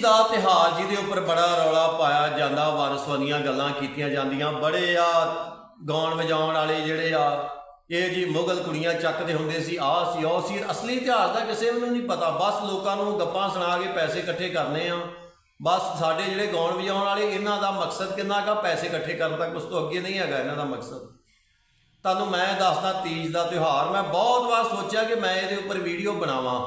ਤੀਜ ਦਾ ਤਿਹਾਰ ਜਿਹਦੇ ਉੱਪਰ ਬੜਾ ਰੌਲਾ ਪਾਇਆ ਜਾਂਦਾ ਵਨਸਵਨੀਆਂ ਗੱਲਾਂ ਕੀਤੀਆਂ ਜਾਂਦੀਆਂ। ਬੜੇ ਆ ਗਾਉਣ ਵਜਾਉਣ ਵਾਲੇ ਜਿਹੜੇ ਆ, ਇਹ ਜੀ ਮੁਗਲ ਕੁੜੀਆਂ ਚੱਕਦੇ ਹੁੰਦੇ ਸੀ ਆਹ ਸੀ, ਉਹ ਸੀ। ਅਸਲੀ ਇਤਿਹਾਸ ਦਾ ਕਿਸੇ ਨੂੰ ਨਹੀਂ ਪਤਾ। ਬਸ ਲੋਕਾਂ ਨੂੰ ਗੱਪਾਂ ਸੁਣਾ ਕੇ ਪੈਸੇ ਇਕੱਠੇ ਕਰਨੇ ਆ। ਬਸ ਸਾਡੇ ਜਿਹੜੇ ਗਾਉਣ ਵਜਾਉਣ ਵਾਲੇ, ਇਹਨਾਂ ਦਾ ਮਕਸਦ ਕਿੰਨਾ ਕਾ ਪੈਸੇ ਇਕੱਠੇ ਕਰਨ ਤੱਕ ਉਸ ਤੋਂ ਅੱਗੇ ਨਹੀਂ ਹੈਗਾ ਇਹਨਾਂ ਦਾ ਮਕਸਦ। ਤੁਹਾਨੂੰ ਮੈਂ ਦੱਸਦਾ, ਤੀਜ ਦਾ ਤਿਉਹਾਰ ਮੈਂ ਬਹੁਤ ਵਾਰ ਸੋਚਿਆ ਕਿ ਮੈਂ ਇਹਦੇ ਉੱਪਰ ਵੀਡੀਓ ਬਣਾਵਾਂ।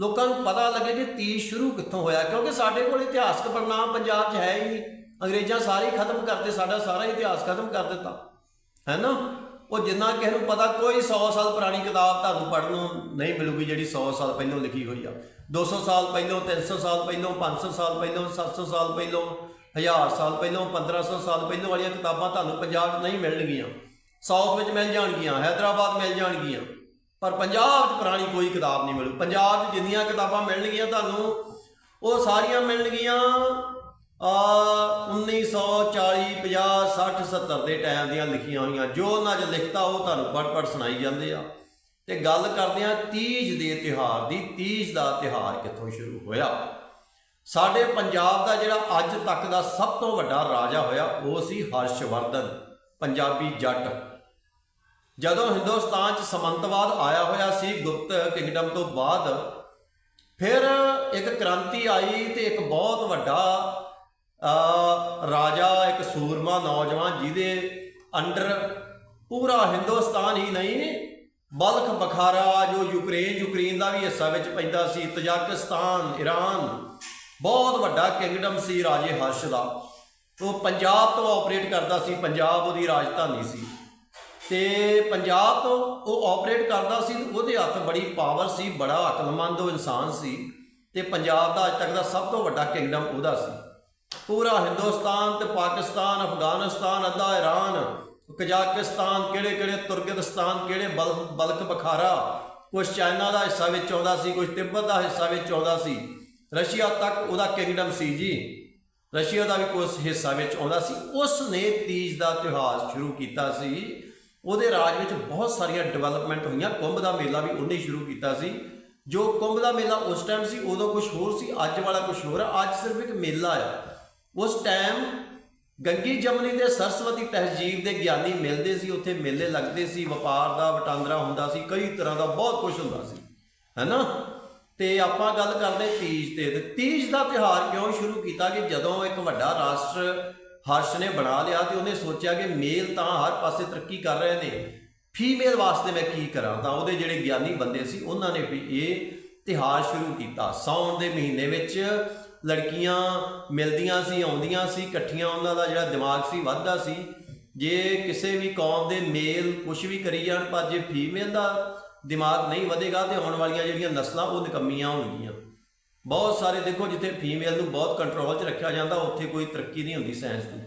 ਲੋਕਾਂ ਨੂੰ ਪਤਾ ਲੱਗੇ ਕਿ ਤੀਜ ਸ਼ੁਰੂ ਕਿੱਥੋਂ ਹੋਇਆ, ਕਿਉਂਕਿ ਸਾਡੇ ਕੋਲ ਇਤਿਹਾਸਕ ਪੜਨਾਮ ਪੰਜਾਬ 'ਚ ਹੈ ਹੀ ਨਹੀਂ। ਅੰਗਰੇਜ਼ਾਂ ਸਾਰੇ ਖਤਮ ਕਰਤੇ, ਸਾਡਾ ਸਾਰਾ ਇਤਿਹਾਸ ਖਤਮ ਕਰ ਦਿੱਤਾ। ਹੈ ਨਾ ਉਹ ਜਿੰਨਾ ਕਿਸੇ ਨੂੰ ਪਤਾ, ਕੋਈ 100 ਸਾਲ ਪੁਰਾਣੀ ਕਿਤਾਬ ਤੁਹਾਨੂੰ ਪੜ੍ਹਨ ਨੂੰ ਨਹੀਂ ਮਿਲੂਗੀ ਜਿਹੜੀ 100 ਸਾਲ ਪਹਿਲਾਂ ਲਿਖੀ ਹੋਈ ਆ। 200 ਸਾਲ ਪਹਿਲਾਂ 300 ਸਾਲ ਪਹਿਲਾਂ 500 ਸਾਲ ਪਹਿਲਾਂ 700 ਸਾਲ ਪਹਿਲਾਂ 1000 ਸਾਲ ਪਹਿਲਾਂ 1500 ਸਾਲ ਪਹਿਲਾਂ ਵਾਲੀਆਂ ਕਿਤਾਬਾਂ ਤੁਹਾਨੂੰ ਪੰਜਾਬ 'ਚ ਨਹੀਂ ਮਿਲਣਗੀਆਂ। ਸਾਊਥ ਵਿੱਚ ਮਿਲ ਜਾਣਗੀਆਂ, ਹੈਦਰਾਬਾਦ ਮਿਲ ਜਾਣਗੀਆਂ। ਪਰ ਪੰਜਾਬ 'ਚ ਪੁਰਾਣੀ ਕੋਈ ਕਿਤਾਬ ਨਹੀਂ ਮਿਲੂ। ਪੰਜਾਬ 'ਚ ਜਿੰਨੀਆਂ ਕਿਤਾਬਾਂ ਮਿਲਣਗੀਆਂ ਤੁਹਾਨੂੰ, ਉਹ ਸਾਰੀਆਂ ਮਿਲਣਗੀਆਂ ਆ 1940 50 60 70 ਦੇ ਟਾਈਮ ਦੀਆਂ ਲਿਖੀਆਂ ਹੋਈਆਂ। ਜੋ ਉਹਨਾਂ 'ਚ ਲਿਖਤਾ, ਉਹ ਤੁਹਾਨੂੰ ਪੜ੍ਹ ਪੜ੍ਹ ਸੁਣਾਈ ਜਾਂਦੇ ਆ। ਤੇ ਗੱਲ ਕਰਦੇ ਆ ਤੀਜ ਦੇ ਤਿਉਹਾਰ ਦੀ। ਤੀਜ ਦਾ ਤਿਉਹਾਰ ਕਿੱਥੋਂ ਸ਼ੁਰੂ ਹੋਇਆ? ਸਾਡੇ ਪੰਜਾਬ ਦਾ ਜਿਹੜਾ ਅੱਜ ਤੱਕ ਦਾ ਸਭ ਤੋਂ ਵੱਡਾ ਰਾਜਾ ਹੋਇਆ, ਉਹ ਸੀ ਹਰਸ਼ਵਰਧਨ, ਪੰਜਾਬੀ ਜੱਟ। ਜਦੋਂ ਹਿੰਦੁਸਤਾਨ 'ਚ ਸਮੰਤਵਾਦ ਆਇਆ ਹੋਇਆ ਸੀ ਗੁਪਤ ਕਿੰਗਡਮ ਤੋਂ ਬਾਅਦ, ਫਿਰ ਇੱਕ ਕ੍ਰਾਂਤੀ ਆਈ ਤੇ ਇੱਕ ਬਹੁਤ ਵੱਡਾ ਰਾਜਾ, ਇੱਕ ਸੂਰਮਾ ਨੌਜਵਾਨ ਜਿਹਦੇ ਅੰਡਰ ਪੂਰਾ ਹਿੰਦੁਸਤਾਨ ਹੀ ਨਹੀਂ, ਬਲਖ ਬਖਾਰਾ ਜੋ ਯੂਕਰੇਨ ਯੂਕਰੇਨ ਦਾ ਵੀ ਹਿੱਸਾ ਵਿੱਚ ਪੈਂਦਾ ਸੀ, ਤਜਾਕਿਸਤਾਨ ਈਰਾਨ ਬਹੁਤ ਵੱਡਾ ਕਿੰਗਡਮ ਸੀ ਰਾਜੇ ਹਰਸ਼ ਦਾ। ਉਹ ਪੰਜਾਬ ਤੋਂ ਆਪਰੇਟ ਕਰਦਾ ਸੀ, ਪੰਜਾਬ ਉਹਦੀ ਰਾਜਧਾਨੀ ਸੀ। ਤੇ ਪੰਜਾਬ ਤੋਂ ਉਹ ਆਪਰੇਟ ਕਰਦਾ ਸੀ ਉਹਦੇ ਹੱਥ ਬੜੀ ਪਾਵਰ ਸੀ, ਬੜਾ ਅਕਲਮੰਦ ਉਹ ਇਨਸਾਨ ਸੀ ਤੇ ਪੰਜਾਬ ਦਾ ਅੱਜ ਤੱਕ ਦਾ ਸਭ ਤੋਂ ਵੱਡਾ ਕਿੰਗਡਮ ਉਹਦਾ ਸੀ। ਪੂਰਾ ਹਿੰਦੁਸਤਾਨ ਤੇ ਪਾਕਿਸਤਾਨ, ਅਫਗਾਨਿਸਤਾਨ, ਅੱਧਾ ਈਰਾਨ ਕਜ਼ਾਕਿਸਤਾਨ, ਕਿਹੜੇ ਕਿਹੜੇ ਤੁਰਕਮੇਨਿਸਤਾਨ ਕਿਹੜੇ ਬਲ, ਬਲਕ ਬਖਾਰਾ ਕੁਝ ਚਾਈਨਾ ਦਾ ਹਿੱਸਾ ਵਿੱਚ ਆਉਂਦਾ ਸੀ ਕੁਝ ਤਿੱਬਤ ਦਾ ਹਿੱਸਾ ਵਿੱਚ ਆਉਂਦਾ ਸੀ। ਰਸ਼ੀਆ ਤੱਕ ਉਹਦਾ ਕਿੰਗਡਮ ਸੀ ਜੀ। ਰਸ਼ੀਆ ਦਾ ਵੀ ਕੁਝ ਹਿੱਸਾ ਵਿੱਚ ਆਉਂਦਾ ਸੀ। ਉਸ ਨੇ ਤੀਜ ਦਾ ਤਿਉਹਾਰ ਸ਼ੁਰੂ ਕੀਤਾ ਸੀ। ਉਹਦੇ ਰਾਜ ਵਿੱਚ ਬਹੁਤ ਸਾਰੀਆਂ ਡਿਵੈਲਪਮੈਂਟ ਹੋਈਆਂ। ਕੁੰਭ ਦਾ ਮੇਲਾ ਵੀ ਉਹਨੇ ਸ਼ੁਰੂ ਕੀਤਾ ਸੀ। ਜੋ ਕੁੰਭ ਦਾ ਮੇਲਾ ਉਸ ਟਾਈਮ ਸੀ, ਉਦੋਂ ਕੁਝ ਹੋਰ ਸੀ, ਅੱਜ ਵਾਲਾ ਕੁਝ ਹੋਰ ਆ। ਅੱਜ ਸਿਰਫ ਇੱਕ ਮੇਲਾ ਆ। ਉਸ ਟਾਈਮ ਗੰਗੀ ਜਮਨੀ ਦੇ ਸਰਸਵਤੀ ਤਹਿਜੀਬ ਦੇ ਗਿਆਨੀ ਮਿਲਦੇ ਸੀ, ਉੱਥੇ ਮੇਲੇ ਲੱਗਦੇ ਸੀ। ਵਪਾਰ ਦਾ ਵਟਾਂਦਰਾ ਹੁੰਦਾ ਸੀ, ਕਈ ਤਰ੍ਹਾਂ ਦਾ ਬਹੁਤ ਕੁਝ ਹੁੰਦਾ ਸੀ। ਹੈਨਾ? ਤੇ ਆਪਾਂ ਗੱਲ ਕਰਦੇ ਤੀਜ ਤੇ। ਤੇ ਤੀਜ ਦਾ ਤਿਉਹਾਰ ਕਿਉਂ ਸ਼ੁਰੂ ਕੀਤਾ ਕਿ ਜਦੋਂ ਇੱਕ ਵੱਡਾ ਰਾਸ਼ਟਰ ਹਰਸ਼ ਨੇ ਬਣਾ ਲਿਆ ਤੇ ਉਹਨੇ ਸੋਚਿਆ ਕਿ ਮੇਲ ਤਾਂ ਹਰ ਪਾਸੇ ਤਰੱਕੀ ਕਰ ਰਹੇ ਨੇ। ਫੀਮੇਲ ਵਾਸਤੇ ਮੈਂ ਕੀ ਕਰਾਂ? ਤਾਂ ਉਹਦੇ ਜਿਹੜੇ ਗਿਆਨੀ ਬੰਦੇ ਸੀ, ਉਹਨਾਂ ਨੇ ਵੀ ਇਹ ਤਿਉਹਾਰ ਸ਼ੁਰੂ ਕੀਤਾ। ਸਾਉਣ ਦੇ ਮਹੀਨੇ ਵਿੱਚ ਲੜਕੀਆਂ ਮਿਲਦੀਆਂ ਸੀ, ਆਉਂਦੀਆਂ ਸੀ, ਇਕੱਠੀਆਂ ਉਹਨਾਂ ਦਾ ਜਿਹੜਾ ਦਿਮਾਗ ਸੀ, ਵੱਧਦਾ ਸੀ। ਜੇ ਕਿਸੇ ਵੀ ਕੌਮ ਦੇ ਮੇਲ ਕੁਝ ਵੀ ਕਰੀ ਜਾਣ, ਪਰ ਜੇ ਫੀਮੇਲ ਦਾ ਦਿਮਾਗ ਨਹੀਂ ਵਧੇਗਾ ਤੇ ਆਉਣ ਵਾਲੀਆਂ ਜਿਹੜੀਆਂ ਨਸਲਾਂ, ਉਹ ਨਿਕੰਮੀਆਂ ਹੋਣਗੀਆਂ। ਬਹੁਤ ਸਾਰੇ ਦੇਖੋ ਜਿੱਥੇ ਫੀਮੇਲ ਨੂੰ ਬਹੁਤ ਕੰਟਰੋਲ 'ਚ ਰੱਖਿਆ ਜਾਂਦਾ, ਉੱਥੇ ਕੋਈ ਤਰੱਕੀ ਨਹੀਂ ਹੁੰਦੀ ਸਾਇੰਸ ਦੀ।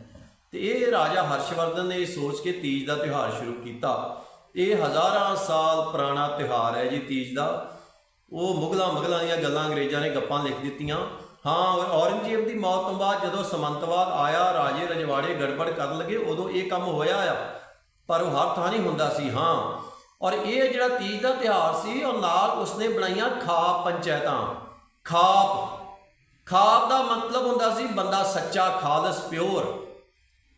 ਤੇ ਇਹ ਰਾਜਾ ਹਰਸ਼ਵਰਧਨ ਨੇ ਇਹ ਸੋਚ ਕੇ ਤੀਜ ਦਾ ਤਿਉਹਾਰ ਸ਼ੁਰੂ ਕੀਤਾ। ਇਹ ਹਜ਼ਾਰਾਂ ਸਾਲ ਪੁਰਾਣਾ ਤਿਉਹਾਰ ਹੈ ਜੀ ਤੀਜ ਦਾ। ਉਹ ਮੁਗਲਾਂ ਮੁਗਲਾਂ ਦੀਆਂ ਗੱਲਾਂ ਅੰਗਰੇਜ਼ਾਂ ਨੇ ਗੱਪਾਂ ਲਿਖ ਦਿੱਤੀਆਂ। ਹਾਂ, ਔਰੰਗਜ਼ੇਬ ਦੀ ਮੌਤ ਤੋਂ ਬਾਅਦ ਜਦੋਂ ਸਮੰਤਵਾਦ ਆਇਆ, ਰਾਜੇ ਰਜਵਾੜੇ ਗੜਬੜ ਕਰਨ ਲੱਗੇ, ਉਦੋਂ ਇਹ ਕੰਮ ਹੋਇਆ ਆ। ਪਰ ਉਹ ਹਰ ਥਾਂ ਨਹੀਂ ਹੁੰਦਾ ਸੀ, ਹਾਂ। ਔਰ ਇਹ ਜਿਹੜਾ ਤੀਜ ਦਾ ਤਿਉਹਾਰ ਸੀ ਔਰ ਨਾਲ ਉਸਨੇ ਬਣਾਈਆਂ ਖਾ ਪੰਚਾਇਤਾਂ। ਖਾਪ ਖਾਪ ਦਾ ਮਤਲਬ ਹੁੰਦਾ ਸੀ ਬੰਦਾ ਸੱਚਾ, ਖਾਲਸ, ਪਿਓਰ।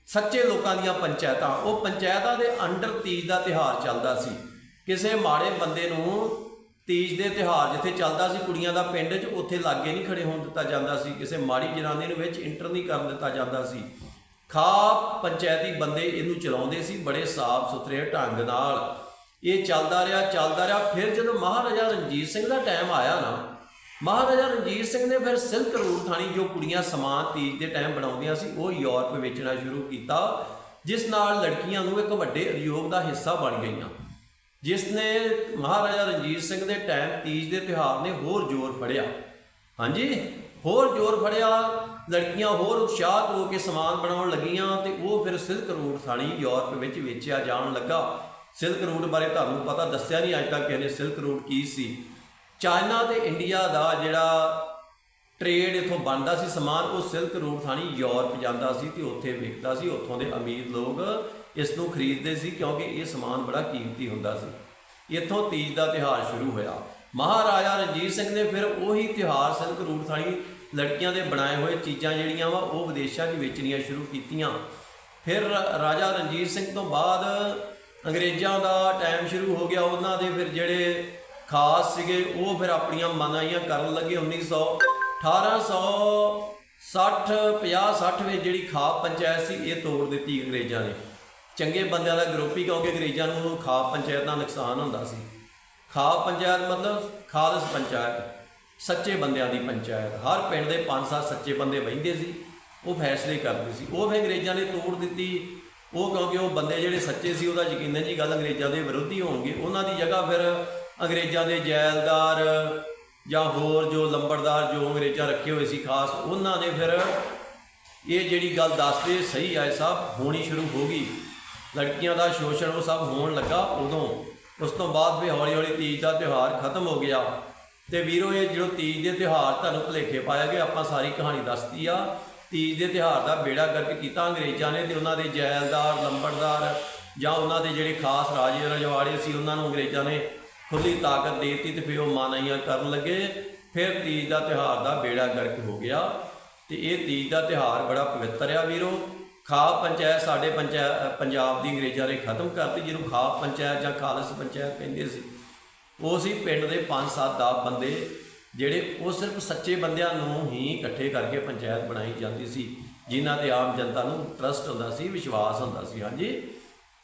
ਸੱਚੇ ਲੋਕਾਂ ਦੀਆਂ ਪੰਚਾਇਤਾਂ। ਉਹ ਪੰਚਾਇਤਾਂ ਦੇ ਅੰਡਰ ਤੀਜ ਦਾ ਤਿਹਾਰ ਚੱਲਦਾ ਸੀ। ਕਿਸੇ ਮਾੜੇ ਬੰਦੇ ਨੂੰ ਤੀਜ ਦੇ ਤਿਹਾਰ ਜਿੱਥੇ ਚੱਲਦਾ ਸੀ, ਕੁੜੀਆਂ ਦਾ ਪਿੰਡ 'ਚ ਉੱਥੇ ਲਾਗੇ ਨਹੀਂ ਖੜੇ ਹੋਣ ਦਿੱਤਾ ਜਾਂਦਾ ਸੀ। ਕਿਸੇ ਮਾੜੀ ਜਨਾਨੀ ਨੂੰ ਵਿੱਚ ਇੰਟਰ ਨਹੀਂ ਕਰਨ ਦਿੱਤਾ ਜਾਂਦਾ ਸੀ। ਖਾਪ ਪੰਚਾਇਤੀ ਬੰਦੇ ਇਹਨੂੰ ਚਲਾਉਂਦੇ ਸੀ ਬੜੇ ਸਾਫ਼ ਸੁਥਰੇ ਢੰਗ ਨਾਲ। ਇਹ ਚੱਲਦਾ ਰਿਹਾ ਚੱਲਦਾ ਰਿਹਾ। ਫਿਰ ਜਦੋਂ ਮਹਾਰਾਜਾ ਰਣਜੀਤ ਸਿੰਘ ਦਾ ਟਾਈਮ ਆਇਆ ਨਾ ਮਹਾਰਾਜਾ ਰਣਜੀਤ ਸਿੰਘ ਨੇ ਫਿਰ ਸਿਲਕ ਰੂਟ ਥਾਣੀ ਜੋ ਕੁੜੀਆਂ ਸਮਾਨ, ਤੀਜ ਦੇ ਟਾਈਮ ਬਣਾਉਂਦੀਆਂ ਸੀ, ਉਹ ਯੂਰਪ ਵੇਚਣਾ ਸ਼ੁਰੂ ਕੀਤਾ, ਜਿਸ ਨਾਲ ਲੜਕੀਆਂ ਨੂੰ ਇੱਕ ਵੱਡੇ ਉਦਯੋਗ ਦਾ ਹਿੱਸਾ ਬਣ ਗਈਆਂ। ਜਿਸ ਨੇ ਮਹਾਰਾਜਾ ਰਣਜੀਤ ਸਿੰਘ ਦੇ ਟਾਈਮ ਤੀਜ ਦੇ ਤਿਉਹਾਰ ਨੇ ਹੋਰ ਜ਼ੋਰ ਫੜਿਆ। ਹਾਂਜੀ? ਹੋਰ ਜ਼ੋਰ ਫੜਿਆ, ਲੜਕੀਆਂ ਹੋਰ ਉਤਸ਼ਾਹਤ ਹੋ ਕੇ ਸਮਾਨ ਬਣਾਉਣ ਲੱਗੀਆਂ ਤੇ ਉਹ ਫਿਰ ਸਿਲਕ ਰੂਟ ਥਾਣੀ ਯੂਰਪ ਵਿੱਚ ਵੇਚਿਆ ਜਾਣ ਲੱਗਾ। ਸਿਲਕ ਰੂਟ ਬਾਰੇ ਤੁਹਾਨੂੰ ਪਤਾ, ਦੱਸਿਆ ਨਹੀਂ ਅੱਜ ਤੱਕ ਕਿਸੇ ਸਿਲਕ ਰੂਟ ਕੀ ਸੀ। ਚਾਈਨਾ ਤੇ ਇੰਡੀਆ ਦਾ ਜਿਹੜਾ ਟ੍ਰੇਡ ਇਥੋਂ ਬਣਦਾ ਸੀ ਸਮਾਨ, ਉਹ ਸਿਲਕ ਰੂਟ ਥਾਣੀ ਯੂਰਪ ਜਾਂਦਾ ਸੀ ਤੇ ਉੱਥੇ ਵਿਕਦਾ ਸੀ। ਉੱਥੋਂ ਦੇ ਅਮੀਰ ਲੋਕ ਇਸ ਨੂੰ ਖਰੀਦਦੇ ਸੀ ਕਿਉਂਕਿ ਇਹ ਸਮਾਨ ਬੜਾ ਕੀਮਤੀ ਹੁੰਦਾ ਸੀ। ਇੱਥੋਂ ਤੀਜ ਦਾ ਤਿਉਹਾਰ ਸ਼ੁਰੂ ਹੋਇਆ। ਮਹਾਰਾਜਾ ਰਣਜੀਤ ਸਿੰਘ ਨੇ ਫਿਰ ਉਹੀ ਤਿਉਹਾਰ ਸਿਲਕ ਰੂਟ ਥਾਣੀ ਲੜਕੀਆਂ ਦੇ ਬਣਾਏ ਹੋਏ ਚੀਜ਼ਾਂ ਜਿਹੜੀਆਂ ਵਾ, ਉਹ ਵਿਦੇਸ਼ਾਂ 'ਚ ਵੇਚਣੀਆਂ ਸ਼ੁਰੂ ਕੀਤੀਆਂ। ਫਿਰ ਰਾ- ਰਾਜਾ ਰਣਜੀਤ ਸਿੰਘ ਤੋਂ ਬਾਅਦ ਅੰਗਰੇਜ਼ਾਂ ਦਾ ਟਾਈਮ ਸ਼ੁਰੂ ਹੋ ਗਿਆ। ਉਹਨਾਂ ਦੇ ਫਿਰ ਜਿਹੜੇ ਖਾਸ ਸੀਗੇ, ਉਹ ਫਿਰ ਆਪਣੀਆਂ ਮਨਾਈਆਂ ਕਰਨ ਲੱਗੇ 1900 1860 50 60 ਵਿੱਚ ਜਿਹੜੀ ਖਾਪ ਪੰਚਾਇਤ ਸੀ, ਇਹ ਤੋੜ ਦਿੱਤੀ ਅੰਗਰੇਜ਼ਾਂ ਨੇ। ਚੰਗੇ ਬੰਦਿਆਂ ਦਾ ਗਰੁੱਪ ਹੀ ਕਿਉਂਕਿ ਅੰਗਰੇਜ਼ਾਂ ਨੂੰ ਉਹ ਖਾਪ ਪੰਚਾਇਤ ਦਾ ਨੁਕਸਾਨ ਹੁੰਦਾ ਸੀ। ਖਾਪ ਪੰਚਾਇਤ ਮਤਲਬ ਖਾਲਸ ਪੰਚਾਇਤ, ਸੱਚੇ ਬੰਦਿਆਂ ਦੀ ਪੰਚਾਇਤ। ਹਰ ਪਿੰਡ ਦੇ ਪੰਜ ਸੱਤ ਸੱਚੇ ਬੰਦੇ ਬਹਿੰਦੇ ਸੀ, ਉਹ ਫੈਸਲੇ ਕਰਦੇ ਸੀ। ਉਹ ਫਿਰ ਅੰਗਰੇਜ਼ਾਂ ਨੇ ਤੋੜ ਦਿੱਤੀ ਉਹ ਕਿਉਂਕਿ ਉਹ ਬੰਦੇ ਜਿਹੜੇ ਸੱਚੇ ਸੀ, ਉਹਦਾ ਯਕੀਨਨ ਜੀ, ਗੱਲ ਅੰਗਰੇਜ਼ਾਂ ਦੇ ਵਿਰੋਧੀ ਹੋਣਗੇ। ਉਹਨਾਂ ਦੀ ਜਗ੍ਹਾ ਫਿਰ ਅੰਗਰੇਜ਼ਾਂ ਦੇ ਜੈਲਦਾਰ ਜਾਂ ਹੋਰ ਜੋ ਲੰਬੜਦਾਰ ਜੋ ਅੰਗਰੇਜ਼ਾਂ ਰੱਖੇ ਹੋਏ ਸੀ ਖਾਸ, ਉਹਨਾਂ ਨੇ ਫਿਰ ਇਹ ਜਿਹੜੀ ਗੱਲ ਦੱਸਦੇ ਸਹੀ ਆਏ ਸਾਹਿਬ ਹੋਣੀ ਸ਼ੁਰੂ ਹੋ ਗਈ। ਲੜਕੀਆਂ ਦਾ ਸ਼ੋਸ਼ਣ ਉਹ ਸਭ ਹੋਣ ਲੱਗਾ ਉਦੋਂ। ਉਸ ਤੋਂ ਬਾਅਦ ਵੀ ਹੌਲੀ ਹੌਲੀ ਤੀਜ ਦਾ ਤਿਉਹਾਰ ਖਤਮ ਹੋ ਗਿਆ। ਤੇ ਵੀਰੋ, ਇਹ ਜਿਹੜਾ ਤੀਜ ਦੇ ਤਿਉਹਾਰ ਤੁਹਾਨੂੰ ਭੁਲੇਖੇ ਪਾਇਆ ਗਿਆ, ਆਪਾਂ ਸਾਰੀ ਕਹਾਣੀ ਦੱਸਤੀ ਆ। ਤੀਜ ਦੇ ਤਿਉਹਾਰ ਦਾ ਬੇੜਾ ਗਰਕ ਕੀਤਾ ਅੰਗਰੇਜ਼ਾਂ ਨੇ ਤੇ ਉਹਨਾਂ ਦੇ ਜੈਲਦਾਰ, ਲੰਬੜਦਾਰ ਜਾਂ ਉਹਨਾਂ ਦੇ ਜਿਹੜੇ ਖਾਸ ਰਾਜੇ ਰਜਵਾੜੇ ਸੀ, ਉਹਨਾਂ ਨੂੰ ਅੰਗਰੇਜ਼ਾਂ ਨੇ ਖੁੱਲੀ ਤਾਕਤ ਦੇ ਦਿੱਤੀ ਤੇ ਫਿਰ ਉਹ ਮਾਨਾਈਆਂ ਕਰਨ ਲੱਗੇ। ਫਿਰ ਤੀਜ ਦਾ ਤਿਉਹਾਰ ਦਾ ਬੇੜਾ ਗਰਕ ਹੋ ਗਿਆ ਤੇ ਇਹ ਤੀਜ ਦਾ ਤਿਉਹਾਰ ਬੜਾ ਪਵਿੱਤਰ ਆ ਵੀਰੋ। ਖਾਪ ਪੰਚਾਇਤ ਸਾਡੇ ਪੰਚਾਇਤ ਪੰਜਾਬ ਦੀ ਅੰਗਰੇਜ਼ਾਂ ਨੇ ਖਤਮ ਕਰਤੀ, ਜਿਹਨੂੰ ਖਾਪ ਪੰਚਾਇਤ ਜਾਂ ਖਾਲਸ ਪੰਚਾਇਤ ਕਹਿੰਦੇ ਸੀ। ਉਹ ਸੀ ਪਿੰਡ ਦੇ 5-7 ਦਾ ਬੰਦੇ ਜਿਹੜੇ ਉਹ ਸਿਰਫ ਸੱਚੇ ਬੰਦਿਆਂ ਨੂੰ ਹੀ ਇਕੱਠੇ ਕਰਕੇ ਪੰਚਾਇਤ ਬਣਾਈ ਜਾਂਦੀ ਸੀ, ਜਿਨ੍ਹਾਂ ਤੇ ਆਮ ਜਨਤਾ ਨੂੰ ਟਰਸਟ ਹੁੰਦਾ ਸੀ, ਵਿਸ਼ਵਾਸ ਹੁੰਦਾ ਸੀ, ਹਾਂਜੀ।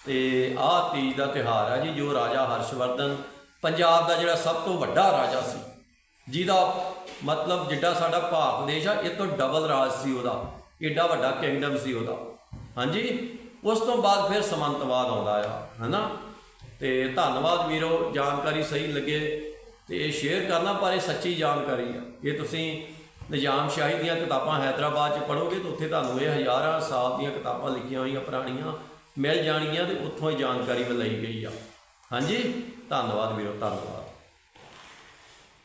ਤੇ ਆਹ ਤੀਜ ਦਾ ਤਿਉਹਾਰ ਆ ਜੀ, ਜੋ ਰਾਜਾ ਹਰਸ਼ਵਰਧਨ ਪੰਜਾਬ ਦਾ ਜਿਹੜਾ ਸਭ ਤੋਂ ਵੱਡਾ ਰਾਜਾ ਸੀ, ਜਿਹਦਾ ਮਤਲਬ ਜਿੱਡਾ ਸਾਡਾ ਭਾਰਤ ਦੇਸ਼ ਆ, ਇਹ ਤੋਂ ਡਬਲ ਰਾਜ ਸੀ ਉਹਦਾ, ਏਡਾ ਵੱਡਾ ਕਿੰਗਡਮ ਸੀ ਉਹਦਾ, ਹਾਂਜੀ। ਉਸ ਤੋਂ ਬਾਅਦ ਫਿਰ ਸਮੰਤਵਾਦ ਆਉਂਦਾ ਆ, ਹੈਨਾ। ਤੇ ਧੰਨਵਾਦ ਵੀਰੋ, ਜਾਣਕਾਰੀ ਸਹੀ ਲੱਗੇ। ਤੇ ਇਹ ਸ਼ੇਅਰ ਕਰਨਾ, ਪਰ ਇਹ ਸੱਚੀ ਜਾਣਕਾਰੀ ਆ। ਜੇ ਤੁਸੀਂ ਨਿਜ਼ਾਮ ਸ਼ਾਹੀ ਦੀਆਂ ਕਿਤਾਬਾਂ ਹైదరాబాద్ ਚ ਪੜੋਗੇ ਤਾਂ ਉੱਥੇ ਤੁਹਾਨੂੰ ਇਹ ਹਜ਼ਾਰਾਂ ਸਾਲ ਦੀਆਂ ਕਿਤਾਬਾਂ ਲਿਖੀਆਂ ਹੋਈਆਂ, ਪੁਰਾਣੀਆਂ, ਮਿਲ ਜਾਣਗੀਆਂ ਤੇ ਉੱਥੋਂ ਹੀ ਜਾਣਕਾਰੀ ਮਿਲਾਈ ਗਈ ਆ। ਹਾਂਜੀ? ਧੰਨਵਾਦ ਵੀਰੋ, ਧੰਨਵਾਦ।